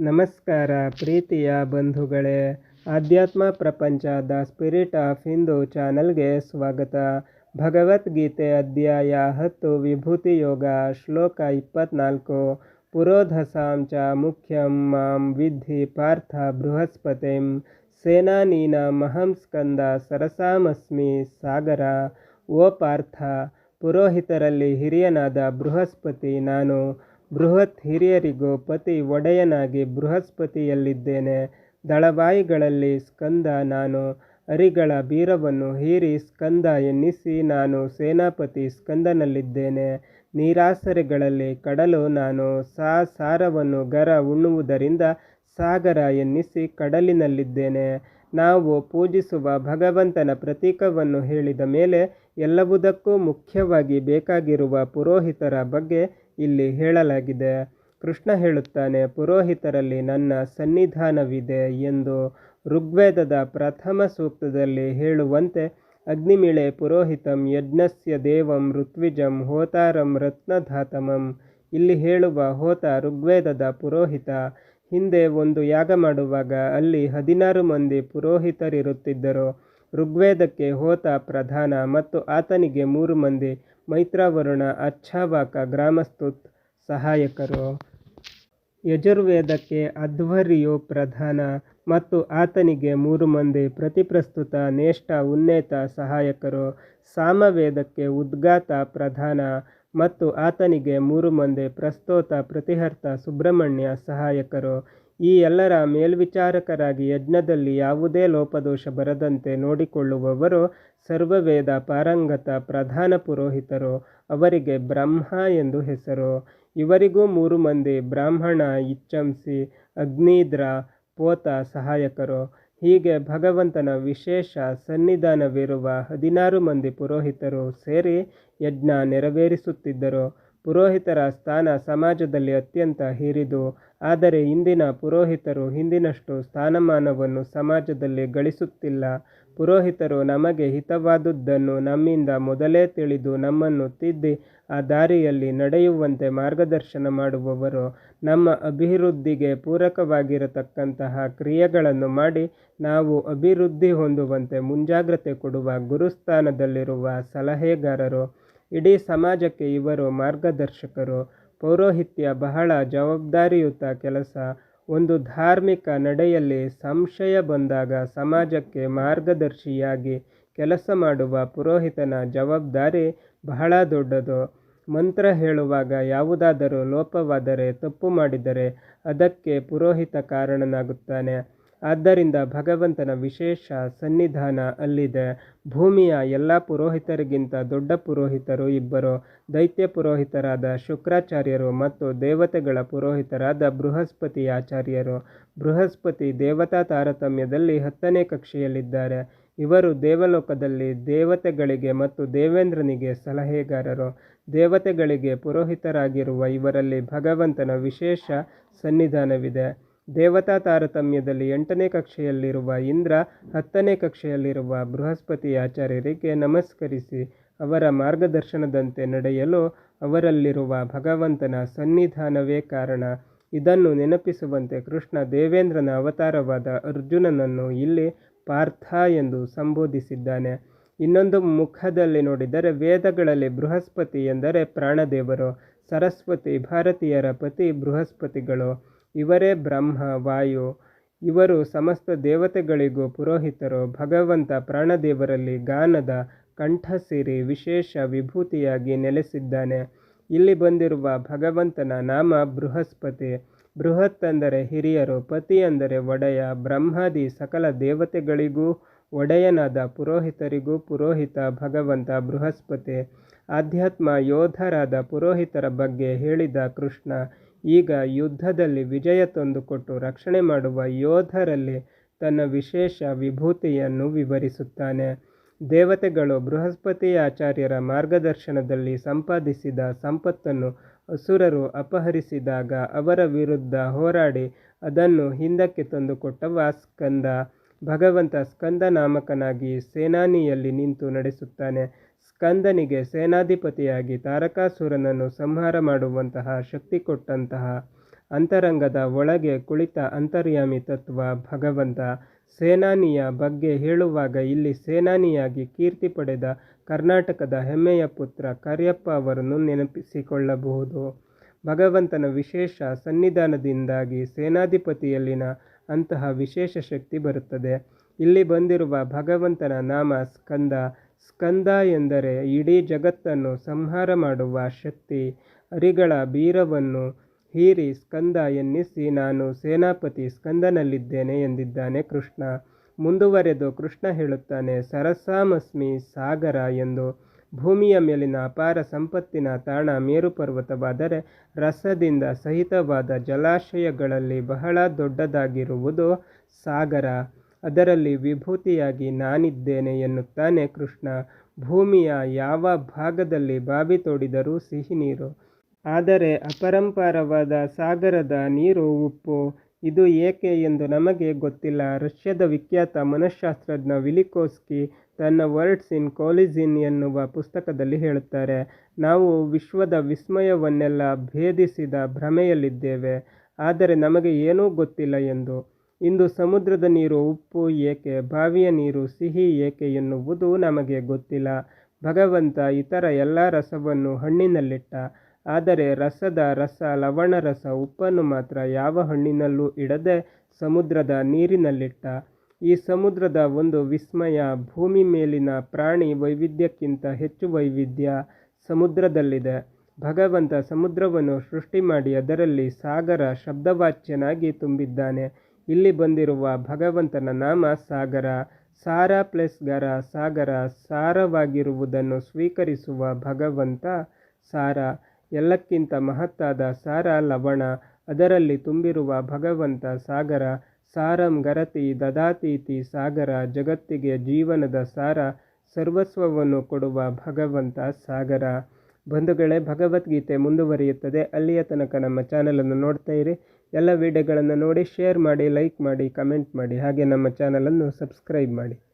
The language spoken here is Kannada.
ನಮಸ್ಕಾರ, ಪ್ರೀತಿಯ ಬಂಧುಗಳೇ. ಆಧ್ಯಾತ್ಮ ಪ್ರಪಂಚ, ದ ಸ್ಪಿರಿಟ್ ಆಫ್ ಹಿಂದೂ ಚಾನಲ್ಗೆ ಸ್ವಾಗತ. ಭಗವದ್ಗೀತೆ ಅಧ್ಯಾಯ ಹತ್ತು ವಿಭೂತಿ ಯೋಗ ಶ್ಲೋಕ ಇಪ್ಪತ್ನಾಲ್ಕು. ಪುರೋಧಸಾಂ ಚ ಮುಖ್ಯಂ ಮಾಂ ವಿದ್ಧಿ ಪಾರ್ಥ ಬೃಹಸ್ಪತಿಂ. ಸೇನಾನೀನಾಮಹಂ ಸ್ಕಂದ ಸರಸಾಮಸ್ಮಿ ಸಾಗರ. ಓ ಪಾರ್ಥ, ಪುರೋಹಿತರಲ್ಲಿ ಹಿರಿಯನಾದ ಬೃಹಸ್ಪತಿ ನಾನು. ಬೃಹತ್ ಹಿರಿಯರಿಗೂ ಪತಿ ಒಡೆಯನಾಗಿ ಬೃಹಸ್ಪತಿಯಲ್ಲಿದ್ದೇನೆ. ದಳವಾಯಿಗಳಲ್ಲಿ ಸ್ಕಂದ ನಾನು. ಅರಿಗಳ ಬೀರವನ್ನು ಹೀರಿ ಸ್ಕಂದ ಎನ್ನಿಸಿ ನಾನು ಸೇನಾಪತಿ ಸ್ಕಂದನಲ್ಲಿದ್ದೇನೆ. ನೀರಾಸರೆಗಳಲ್ಲಿ ಕಡಲು ನಾನು. ಸಾ ಸಾರವನ್ನು ಗರ ಉಣ್ಣುವುದರಿಂದ ಸಾಗರ ಎನ್ನಿಸಿ ಕಡಲಿನಲ್ಲಿದ್ದೇನೆ. ನಾವು ಪೂಜಿಸುವ ಭಗವಂತನ ಪ್ರತೀಕವನ್ನು ಹೇಳಿದ ಮೇಲೆ ಎಲ್ಲವುದಕ್ಕೂ ಮುಖ್ಯವಾಗಿ ಬೇಕಾಗಿರುವ ಪುರೋಹಿತರ ಬಗ್ಗೆ ಇಲ್ಲಿ ಹೇಳಲಾಗಿದೆ. ಕೃಷ್ಣ ಹೇಳುತ್ತಾನೆ, ಪುರೋಹಿತರಲ್ಲಿ ನನ್ನ ಸನ್ನಿಧಾನವಿದೆ ಎಂದು ಋಗ್ವೇದದ ಪ್ರಥಮ ಸೂಕ್ತದಲ್ಲಿ ಹೇಳುವಂತೆ, ಅಗ್ನಿಮಿಳೆ ಪುರೋಹಿತಂ ಯಜ್ಞಸ್ಯ ದೇವಂ ಋತ್ವಿಜಂ ಹೋತಾರಂ ರತ್ನಧಾತಮಂ ಇಲ್ಲಿ ಹೇಳುವ ಹೋತ ಋಗ್ವೇದದ ಪುರೋಹಿತ. ಹಿಂದೆ ಒಂದು ಯಾಗ ಮಾಡುವಾಗ ಅಲ್ಲಿ ಹದಿನಾರು ಮಂದಿ ಪುರೋಹಿತರಿರುತ್ತಿದ್ದರು. ಋಗ್ವೇದಕ್ಕೆ ಹೋತ ಪ್ರಧಾನ ಮತ್ತು ಆತನಿಗೆ ಮೂರು ಮಂದಿ ಮೈತ್ರಾವರುಣ ಅಚ್ಛಾವಾಕ ಗ್ರಾಮಸ್ತುತ್ ಸಹಾಯಕರು. ಯಜುರ್ವೇದಕ್ಕೆ ಅಧ್ವರ್ಯು ಪ್ರಧಾನ ಮತ್ತು ಆತನಿಗೆ ಮೂರು ಮಂದಿ ಪ್ರತಿಪ್ರಸ್ತುತ ನೇಷ್ಟ ಉನ್ನೇತ ಸಹಾಯಕರು. ಸಾಮವೇದಕ್ಕೆ ಉದ್ಗಾತ ಪ್ರಧಾನ ಮತ್ತು ಆತನಿಗೆ ಮೂರು ಮಂದಿ ಪ್ರಸ್ತೋತ, ಪ್ರತಿಹರ್ತ, ಸುಬ್ರಹ್ಮಣ್ಯ ಸಹಾಯಕರು. ಈ ಎಲ್ಲರ ಮೇಲ್ವಿಚಾರಕರಾಗಿ ಯಜ್ಞದಲ್ಲಿ ಯಾವುದೇ ಲೋಪದೋಷ ಬರದಂತೆ ನೋಡಿಕೊಳ್ಳುವವರು ಸರ್ವವೇದ ಪಾರಂಗತ ಪ್ರಧಾನ ಪುರೋಹಿತರು. ಅವರಿಗೆ ಬ್ರಹ್ಮ ಎಂದು ಹೆಸರು. ಇವರಿಗೂ ಮೂರು ಮಂದಿ ಬ್ರಾಹ್ಮಣ, ಇಚ್ಛಂಸಿ, ಅಗ್ನಿದ್ರ, ಪೋತ ಸಹಾಯಕರು. ಹೀಗೆ ಭಗವಂತನ ವಿಶೇಷ ಸನ್ನಿಧಾನವಿರುವ ಹದಿನಾರು ಮಂದಿ ಪುರೋಹಿತರು ಸೇರಿ ಯಜ್ಞ ನೆರವೇರಿಸುತ್ತಿದ್ದರು. ಪುರೋಹಿತರ ಸ್ಥಾನ ಸಮಾಜದಲ್ಲಿ ಅತ್ಯಂತ ಹಿರಿದು ಆದರೆ ಇಂದಿನ ಪುರೋಹಿತರು ಹಿಂದಿನಷ್ಟು ಸ್ಥಾನಮಾನವನ್ನು ಸಮಾಜದಲ್ಲಿ ಗಳಿಸುತ್ತಿಲ್ಲ. ಪುರೋಹಿತರು ನಮಗೆ ಹಿತವಾದುದನ್ನು ನಮ್ಮಿಂದ ಮೊದಲೇ ತಿಳಿದು ನಮ್ಮನ್ನು ತಿದ್ದಿ ಆ ದಾರಿಯಲ್ಲಿ ನಡೆಯುವಂತೆ ಮಾರ್ಗದರ್ಶನ ಮಾಡುವವರು ನಮ್ಮ ಅಭಿವೃದ್ಧಿಗೆ ಪೂರಕವಾಗಿರತಕ್ಕಂತಹ ಕ್ರಿಯೆಗಳನ್ನು ಮಾಡಿ ನಾವು ಅಭಿವೃದ್ಧಿ ಹೊಂದುವಂತೆ ಮುಂಜಾಗ್ರತೆ ಕೊಡುವ ಗುರುಸ್ಥಾನದಲ್ಲಿರುವ ಸಲಹೆಗಾರರು, ಇಡೀ ಸಮಾಜಕ್ಕೆ ಇವರು ಮಾರ್ಗದರ್ಶಕರು. ಪೌರೋಹಿತ್ಯ ಬಹಳ ಜವಾಬ್ದಾರಿಯುತ ಕೆಲಸ. ಒಂದು ಧಾರ್ಮಿಕ ನಡೆಯಲ್ಲಿ ಸಂಶಯ ಬಂದಾಗ ಸಮಾಜಕ್ಕೆ ಮಾರ್ಗದರ್ಶಿಯಾಗಿ ಕೆಲಸ ಮಾಡುವ ಪುರೋಹಿತನ ಜವಾಬ್ದಾರಿ ಬಹಳ ದೊಡ್ಡದು. ಮಂತ್ರ ಹೇಳುವಾಗ ಯಾವುದಾದರೂ ಲೋಪವಾದರೆ ತಪ್ಪು ಮಾಡಿದರೆ ಅದಕ್ಕೆ ಪುರೋಹಿತ ಕಾರಣನಾಗುತ್ತಾನೆ. ಆದ್ದರಿಂದ ಭಗವಂತನ ವಿಶೇಷ ಸನ್ನಿಧಾನ ಅಲ್ಲಿದೆ. ಭೂಮಿಯ ಎಲ್ಲ ಪುರೋಹಿತರಿಗಿಂತ ದೊಡ್ಡ ಪುರೋಹಿತರು ಇಬ್ಬರು, ದೈತ್ಯ ಪುರೋಹಿತರಾದ ಶುಕ್ರಾಚಾರ್ಯರು ಮತ್ತು ದೇವತೆಗಳ ಪುರೋಹಿತರಾದ ಬೃಹಸ್ಪತಿ ಆಚಾರ್ಯರು. ಬೃಹಸ್ಪತಿ ದೇವತಾ ತಾರತಮ್ಯದಲ್ಲಿ ಹತ್ತನೇ ಕಕ್ಷೆಯಲ್ಲಿದ್ದಾರೆ. ಇವರು ದೇವಲೋಕದಲ್ಲಿ ದೇವತೆಗಳಿಗೆ ಮತ್ತು ದೇವೇಂದ್ರನಿಗೆ ಸಲಹೆಗಾರರು. ದೇವತೆಗಳಿಗೆ ಪುರೋಹಿತರಾಗಿರುವ ಇವರಲ್ಲಿ ಭಗವಂತನ ವಿಶೇಷ ಸನ್ನಿಧಾನವಿದೆ. ದೇವತಾ ತಾರತಮ್ಯದಲ್ಲಿ ಎಂಟನೇ ಕಕ್ಷೆಯಲ್ಲಿರುವ ಇಂದ್ರ ಹತ್ತನೇ ಕಕ್ಷೆಯಲ್ಲಿರುವ ಬೃಹಸ್ಪತಿ ಆಚಾರ್ಯರಿಗೆ ನಮಸ್ಕರಿಸಿ ಅವರ ಮಾರ್ಗದರ್ಶನದಂತೆ ನಡೆಯಲು ಅವರಲ್ಲಿರುವ ಭಗವಂತನ ಸನ್ನಿಧಾನವೇ ಕಾರಣ. ಇದನ್ನು ನೆನಪಿಸುವಂತೆ ಕೃಷ್ಣ ದೇವೇಂದ್ರನ ಅವತಾರವಾದ ಅರ್ಜುನನನ್ನು ಇಲ್ಲಿ ಪಾರ್ಥ ಎಂದು ಸಂಬೋಧಿಸಿದ್ದಾನೆ. ಇನ್ನೊಂದು ಮುಖದಲ್ಲಿ ನೋಡಿದರೆ ವೇದಗಳಲ್ಲಿ ಬೃಹಸ್ಪತಿ ಎಂದರೆ ಪ್ರಾಣದೇವರು, ಸರಸ್ವತಿ ಭಾರತೀಯರ ಪತಿ ಬೃಹಸ್ಪತಿಗಳು. ಇವರೇ ಬ್ರಹ್ಮ, ವಾಯು. ಇವರು ಸಮಸ್ತ ದೇವತೆಗಳಿಗೂ ಪುರೋಹಿತರು. ಭಗವಂತ ಪ್ರಾಣದೇವರಲ್ಲಿ ಗಾನದ ಕಂಠಸಿರಿ ವಿಶೇಷ ವಿಭೂತಿಯಾಗಿ ನೆಲೆಸಿದ್ದಾನೆ. ಇಲ್ಲಿ ಬಂದಿರುವ ಭಗವಂತನ ನಾಮ ಬೃಹಸ್ಪತಿ. ಬೃಹತ್ ಅಂದರೆ ಹಿರಿಯರು, ಪತಿ ಅಂದರೆ ಒಡೆಯ. ಬ್ರಹ್ಮಾದಿ ಸಕಲ ದೇವತೆಗಳಿಗೂ, ಒಡೆಯನಾದ ಪುರೋಹಿತರಿಗೂ ಪುರೋಹಿತ ಭಗವಂತ ಬೃಹಸ್ಪತಿ. ಆಧ್ಯಾತ್ಮ ಯೋಧರಾದ ಪುರೋಹಿತರ ಬಗ್ಗೆ ಹೇಳಿದ ಕೃಷ್ಣ ಈಗ ಯುದ್ಧದಲ್ಲಿ ವಿಜಯ ತಂದುಕೊಟ್ಟು ರಕ್ಷಣೆ ಮಾಡುವ ಯೋಧರಲ್ಲಿ ತನ್ನ ವಿಶೇಷ ವಿಭೂತಿಯನ್ನು ವಿವರಿಸುತ್ತಾನೆ. ದೇವತೆಗಳು ಬೃಹಸ್ಪತಿ ಆಚಾರ್ಯರ ಮಾರ್ಗದರ್ಶನದಲ್ಲಿ ಸಂಪಾದಿಸಿದ ಸಂಪತ್ತನ್ನು ಅಸುರರು ಅಪಹರಿಸಿದಾಗ ಅವರ ವಿರುದ್ಧ ಹೋರಾಡಿ ಅದನ್ನು ಹಿಂದಕ್ಕೆ ತಂದುಕೊಟ್ಟ ಸ್ಕಂದ ಭಗವಂತ ಸ್ಕಂದ ನಾಮಕನಾಗಿ ಸೇನಾನಿಯಲ್ಲಿ ನಿಂತು ನಡೆಸುತ್ತಾನೆ. ಸ್ಕಂದನಿಗೆ ಸೇನಾಧಿಪತಿಯಾಗಿ ತಾರಕಾಸುರನನ್ನು ಸಂಹಾರ ಮಾಡುವಂತಹ ಶಕ್ತಿ ಕೊಟ್ಟಂತಹ ಅಂತರಂಗದ ಒಳಗೆ ಕುಳಿತ ಅಂತರ್ಯಾಮಿ ತತ್ವ ಭಗವಂತ ಸೇನಾನಿಯ ಬಗ್ಗೆ ಹೇಳುವಾಗ ಇಲ್ಲಿ ಸೇನಾನಿಯಾಗಿ ಕೀರ್ತಿ ಪಡೆದ ಕರ್ನಾಟಕದ ಹೆಮ್ಮೆಯ ಪುತ್ರ ಕರಿಯಪ್ಪ ಅವರನ್ನು ನೆನಪಿಸಿಕೊಳ್ಳಬಹುದು. ಭಗವಂತನ ವಿಶೇಷ ಸನ್ನಿಧಾನದಿಂದಾಗಿ ಸೇನಾಧಿಪತಿಯಲ್ಲಿನ ಅಂತಹ ವಿಶೇಷ ಶಕ್ತಿ ಬರುತ್ತದೆ. ಇಲ್ಲಿ ಬಂದಿರುವ ಭಗವಂತನ ನಾಮ ಸ್ಕಂದ. ಸ್ಕಂದ ಎಂದರೆ ಇಡೀ ಜಗತ್ತನ್ನು ಸಂಹಾರ ಮಾಡುವ ಶಕ್ತಿ. ಅರಿಗಳ ಬೀರವನ್ನು ಹೀರಿ ಸ್ಕಂದ ಎನ್ನಿಸಿ ನಾನು ಸೇನಾಪತಿ ಸ್ಕಂದನಲ್ಲಿದ್ದೇನೆ ಎಂದಿದ್ದಾನೆ ಕೃಷ್ಣ. ಮುಂದುವರೆದು ಕೃಷ್ಣ ಹೇಳುತ್ತಾನೆ, ಸರಸಾಮಸ್ಮಿ ಸಾಗರ ಎಂದು. ಭೂಮಿಯ ಮೇಲಿನ ಅಪಾರ ಸಂಪತ್ತಿನ ತಾಣ ಮೇರುಪರ್ವತವಾದರೆ ರಸದಿಂದ ಸಹಿತವಾದ ಜಲಾಶಯಗಳಲ್ಲಿ ಬಹಳ ದೊಡ್ಡದಾಗಿರುವುದು ಸಾಗರ. ಅದರಲ್ಲಿ ವಿಭೂತಿಯಾಗಿ ನಾನಿದ್ದೇನೆ ಎನ್ನುತ್ತಾನೆ ಕೃಷ್ಣ. ಭೂಮಿಯ ಯಾವ ಭಾಗದಲ್ಲಿ ಬಾವಿ ತೋಡಿದರೂ ಸಿಹಿ ನೀರು. ಆದರೆ ಅಪರಂಪಾರವಾದ ಸಾಗರದ ನೀರು ಉಪ್ಪು. ಇದು ಏಕೆ ಎಂದು ನಮಗೆ ಗೊತ್ತಿಲ್ಲ. ರಷ್ಯಾದ ವಿಖ್ಯಾತ ಮನಃಶಾಸ್ತ್ರಜ್ಞ ವಿಲಿಕೋಸ್ಕಿ ತನ್ನ ವರ್ಡ್ಸ್ ಇನ್ ಕೋಲಿಜಿನ್ ಎನ್ನುವ ಪುಸ್ತಕದಲ್ಲಿ ಹೇಳುತ್ತಾರೆ, ನಾವು ವಿಶ್ವದ ವಿಸ್ಮಯವನ್ನೆಲ್ಲ ಭೇದಿಸಿದ ಭ್ರಮೆಯಲ್ಲಿದ್ದೇವೆ, ಆದರೆ ನಮಗೆ ಏನೂ ಗೊತ್ತಿಲ್ಲ ಎಂದು. ಇಂದು ಸಮುದ್ರದ ನೀರು ಉಪ್ಪು ಏಕೆ, ಬಾವಿಯ ನೀರು ಸಿಹಿ ಏಕೆ ಎನ್ನುವುದು ನಮಗೆ ಗೊತ್ತಿಲ್ಲ. ಭಗವಂತ ಇತರ ಎಲ್ಲ ರಸವನ್ನು ಹಣ್ಣಿನಲ್ಲಿಟ್ಟ, ಆದರೆ ರಸದ ರಸ ಲವಣ ರಸ ಉಪ್ಪನ್ನು ಮಾತ್ರ ಯಾವ ಹಣ್ಣಿನಲ್ಲೂ ಇಡದೆ ಸಮುದ್ರದ ನೀರಿನಲ್ಲಿಟ್ಟ. ಈ ಸಮುದ್ರದ ಒಂದು ವಿಸ್ಮಯ ಭೂಮಿ ಮೇಲಿನ ಪ್ರಾಣಿ ವೈವಿಧ್ಯಕ್ಕಿಂತ ಹೆಚ್ಚು ವೈವಿಧ್ಯ ಸಮುದ್ರದಲ್ಲಿದೆ. ಭಗವಂತ ಸಮುದ್ರವನ್ನು ಸೃಷ್ಟಿ ಮಾಡಿ ಅದರಲ್ಲಿ ಸಾಗರ ಶಬ್ದವಾಚ್ಯನಾಗಿ ತುಂಬಿದ್ದಾನೆ. ಇಲ್ಲಿ ಬಂದಿರುವ ಭಗವಂತನ ನಾಮ ಸಾಗರ. ಸಾರ ಪ್ಲಸ್ ಗರ ಸಾಗರ ಸಾರವಾಗಿರುವುದನ್ನು ಸ್ವೀಕರಿಸುವ ಭಗವಂತ ಸಾರ. ಎಲ್ಲಕ್ಕಿಂತ ಮಹತ್ತಾದ ಸಾರ ಲವಣ. ಅದರಲ್ಲಿ ತುಂಬಿರುವ ಭಗವಂತ ಸಾಗರ. ಸಾರಂ ಗರತಿ ದದಾತೀತಿ ಸಾಗರ ಜಗತ್ತಿಗೆ ಜೀವನದ ಸಾರ ಸರ್ವಸ್ವವನ್ನು ಕೊಡುವ ಭಗವಂತ ಸಾಗರ. ಬಂಧುಗಳೇ, ಭಗವದ್ಗೀತೆ ಮುಂದುವರಿಯುತ್ತದೆ. ಅಲ್ಲಿಯ ತನಕ ನಮ್ಮ ಚಾನಲನ್ನು ನೋಡ್ತಾ ಇರಿ. ಎಲ್ಲ ವಿಡಿಯೋಗಳನ್ನು ನೋಡಿ, ಶೇರ್ ಮಾಡಿ, ಲೈಕ್ ಮಾಡಿ, ಕಮೆಂಟ್ ಮಾಡಿ. ಹಾಗೆ ನಮ್ಮ ಚಾನಲನ್ನು ಸಬ್ಸ್ಕ್ರೈಬ್ ಮಾಡಿ.